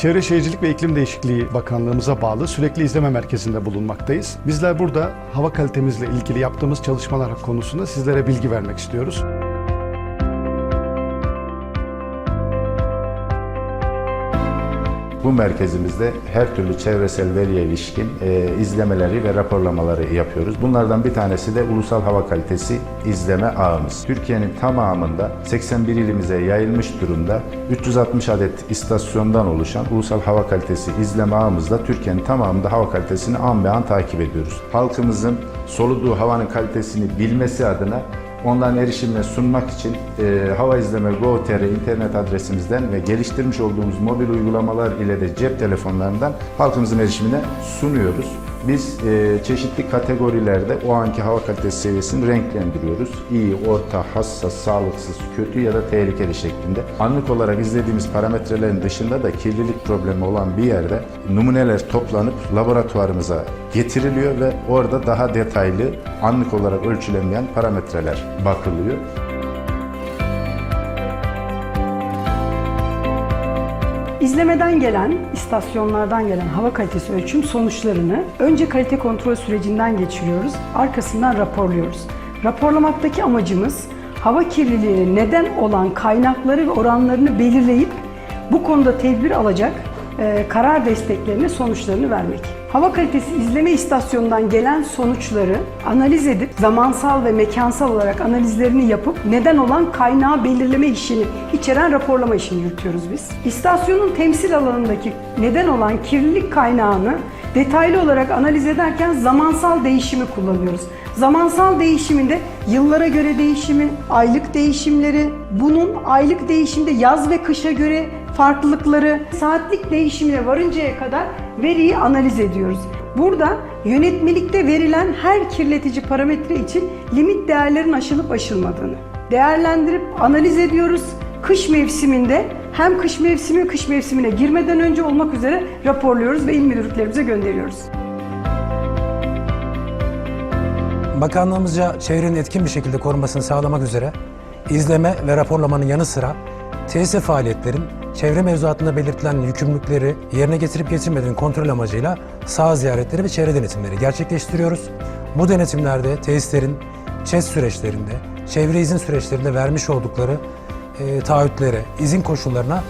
Çevre Şehircilik ve İklim Değişikliği Bakanlığımıza bağlı sürekli izleme merkezinde bulunmaktayız. Bizler burada hava kalitemizle ilgili yaptığımız çalışmalar konusunda sizlere bilgi vermek istiyoruz. Bu merkezimizde her türlü çevresel veriye ilişkin e, izlemeleri ve raporlamaları yapıyoruz. Bunlardan bir tanesi de Ulusal Hava Kalitesi İzleme Ağımız. Türkiye'nin tamamında 81 ilimize yayılmış durumda 360 adet istasyondan oluşan Ulusal Hava Kalitesi İzleme Ağımızda Türkiye'nin tamamında hava kalitesini an be an takip ediyoruz. Halkımızın soluduğu havanın kalitesini bilmesi adına Onların erişimine sunmak için e, Hava İzleme Go.tr internet adresimizden ve geliştirmiş olduğumuz mobil uygulamalar ile de cep telefonlarından halkımızın erişimine sunuyoruz. Biz e, çeşitli kategorilerde o anki hava kalitesi seviyesini renklendiriyoruz. İyi, orta, hassas, sağlıksız, kötü ya da tehlikeli şeklinde. Anlık olarak izlediğimiz parametrelerin dışında da kirlilik problemi olan bir yerde numuneler toplanıp laboratuvarımıza getiriliyor ve orada daha detaylı anlık olarak ölçülemeyen parametreler bakılıyor. İzlemeden gelen, istasyonlardan gelen hava kalitesi ölçüm sonuçlarını önce kalite kontrol sürecinden geçiriyoruz, arkasından raporluyoruz. Raporlamaktaki amacımız hava kirliliğine neden olan kaynakları ve oranlarını belirleyip bu konuda tedbir alacak e, karar desteklerini, sonuçlarını vermek. Hava kalitesi izleme istasyonundan gelen sonuçları analiz edip zamansal ve mekansal olarak analizlerini yapıp neden olan kaynağı belirleme işini içeren raporlama işini yürütüyoruz biz. İstasyonun temsil alanındaki neden olan kirlilik kaynağını detaylı olarak analiz ederken zamansal değişimi kullanıyoruz. Zamansal değişiminde yıllara göre değişimi, aylık değişimleri, bunun aylık değişimde yaz ve kışa göre farklılıkları, saatlik değişimine varıncaya kadar veriyi analiz ediyoruz. Burada yönetmelikte verilen her kirletici parametre için limit değerlerin aşılıp aşılmadığını değerlendirip analiz ediyoruz. Kış mevsiminde hem kış mevsimi kış mevsimine girmeden önce olmak üzere raporluyoruz ve il müdürlüklerimize gönderiyoruz. Bakanlığımızca çevrenin etkin bir şekilde korunmasını sağlamak üzere izleme ve raporlamanın yanı sıra tesis faaliyetlerin çevre mevzuatında belirtilen yükümlülükleri yerine getirip getirmediğini kontrol amacıyla saha ziyaretleri ve çevre denetimleri gerçekleştiriyoruz. Bu denetimlerde tesislerin ÇES süreçlerinde, çevre izin süreçlerinde vermiş oldukları e, taahhütlere, izin koşullarına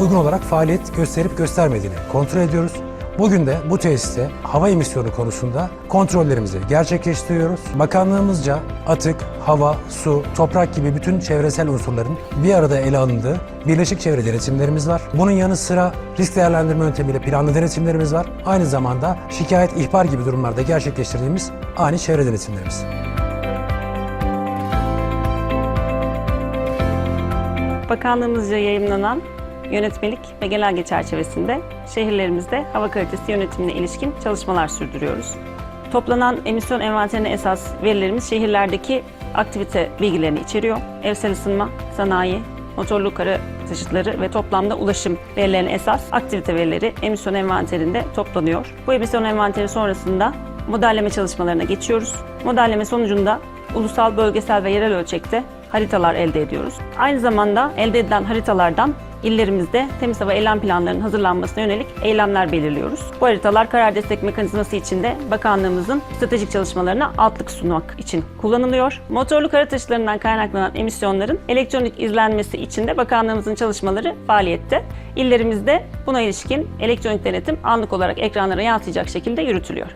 uygun olarak faaliyet gösterip göstermediğini kontrol ediyoruz. Bugün de bu tesiste hava emisyonu konusunda kontrollerimizi gerçekleştiriyoruz. Bakanlığımızca atık, hava, su, toprak gibi bütün çevresel unsurların bir arada ele alındığı birleşik çevre denetimlerimiz var. Bunun yanı sıra risk değerlendirme yöntemiyle planlı denetimlerimiz var. Aynı zamanda şikayet, ihbar gibi durumlarda gerçekleştirdiğimiz ani çevre denetimlerimiz. Bakanlığımızca yayımlanan yönetmelik ve genelge çerçevesinde şehirlerimizde hava kalitesi yönetimine ilişkin çalışmalar sürdürüyoruz. Toplanan emisyon envanterine esas verilerimiz şehirlerdeki aktivite bilgilerini içeriyor. Evsel ısınma, sanayi, motorlu kara taşıtları ve toplamda ulaşım verilerine esas aktivite verileri emisyon envanterinde toplanıyor. Bu emisyon envanteri sonrasında modelleme çalışmalarına geçiyoruz. Modelleme sonucunda ulusal, bölgesel ve yerel ölçekte haritalar elde ediyoruz. Aynı zamanda elde edilen haritalardan illerimizde temiz hava eylem planlarının hazırlanmasına yönelik eylemler belirliyoruz. Bu haritalar karar destek mekanizması içinde bakanlığımızın stratejik çalışmalarına altlık sunmak için kullanılıyor. Motorlu kara taşıtlarından kaynaklanan emisyonların elektronik izlenmesi için de bakanlığımızın çalışmaları faaliyette. İllerimizde buna ilişkin elektronik denetim anlık olarak ekranlara yansıyacak şekilde yürütülüyor.